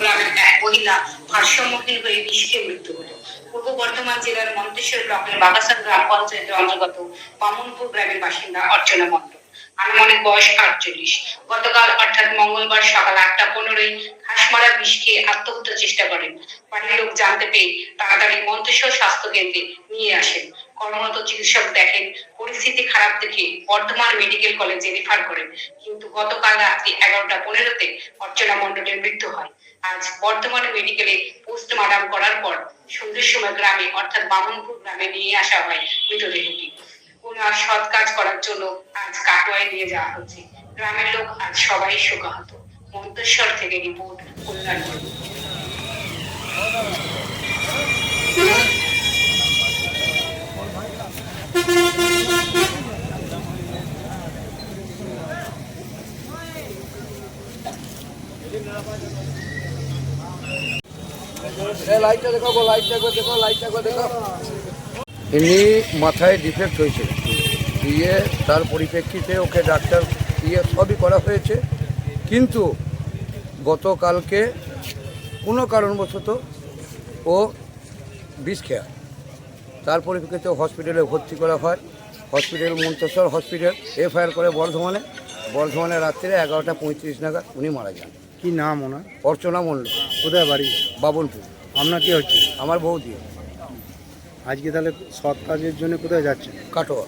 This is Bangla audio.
গ্রামের এক মহিলা ভারসাম্যহীন হয়ে বিষকে মৃত্যু পূর্ব বর্ধমান জেলার মন্তেশ্বর ব্লকের গ্রাম পঞ্চায়েতের অন্তর্গত বামুনপুর গ্রামের বাসিন্দা অর্চনা মণ্ডল। আনুমানিক বয়স আটচল্লিশ। গতকাল, অর্থাৎ মঙ্গলবার সকাল আটটা পনেরোই ঘাসমারা বিষ খেয়ে আত্মহত্যার চেষ্টা করেন। বাড়ির লোক জানতে পেয়ে তাড়াতাড়ি মন্তেশ্বর স্বাস্থ্য কেন্দ্রে নিয়ে আসেন। কর্মরত চিকিৎসক দেখেন, পরিস্থিতি খারাপ দেখে বর্ধমান মেডিকেল কলেজে রেফার করেন। কিন্তু গতকাল রাত্রি এগারোটা পনেরোতে অর্চনা মণ্ডলের মৃত্যু হয়। আজ বর্ধমান মেডিকেলে পোস্টমর্টম করার পর সন্ধ্যের সময় গ্রামে, অর্থাৎ বামনপুর গ্রামে নিয়ে আসা হয় মৃতদেহটি। ওনার সৎ কাজ করার জন্য আজ কাটোয়ায় নিয়ে যাওয়া হচ্ছে। গ্রামের লোক আজ সবাই শোকাহত। মন্তেশ্বর থেকে রিপোর্ট কল্যাণ এমনি মাথায় ডিফেক্ট হয়েছে। দিয়ে তার পরিপ্রেক্ষিতে ওকে ডাক্তার দিয়ে সবই করা হয়েছে। কিন্তু গতকালকে কোনো কারণবশত ও বিষ খেয়া তার পরিপ্রেক্ষিতে হসপিটালে ভর্তি করা হয়। হসপিটাল মন্তেশ্বর হসপিটাল এফআইআর করে বর্ধমানে। বর্ধমানে রাত্রে এগারোটা পঁয়ত্রিশ নাগাদ উনি মারা যান। কি নাম ওনার? অর্চনা মণ্ডল। কোথায় বাড়ি? বাবনপুর আপনার কি হচ্ছে? আমার বৌদি। আজকে তাহলে সৎ কাজের জন্য কোথায় যাচ্ছেন? কাটোয়া।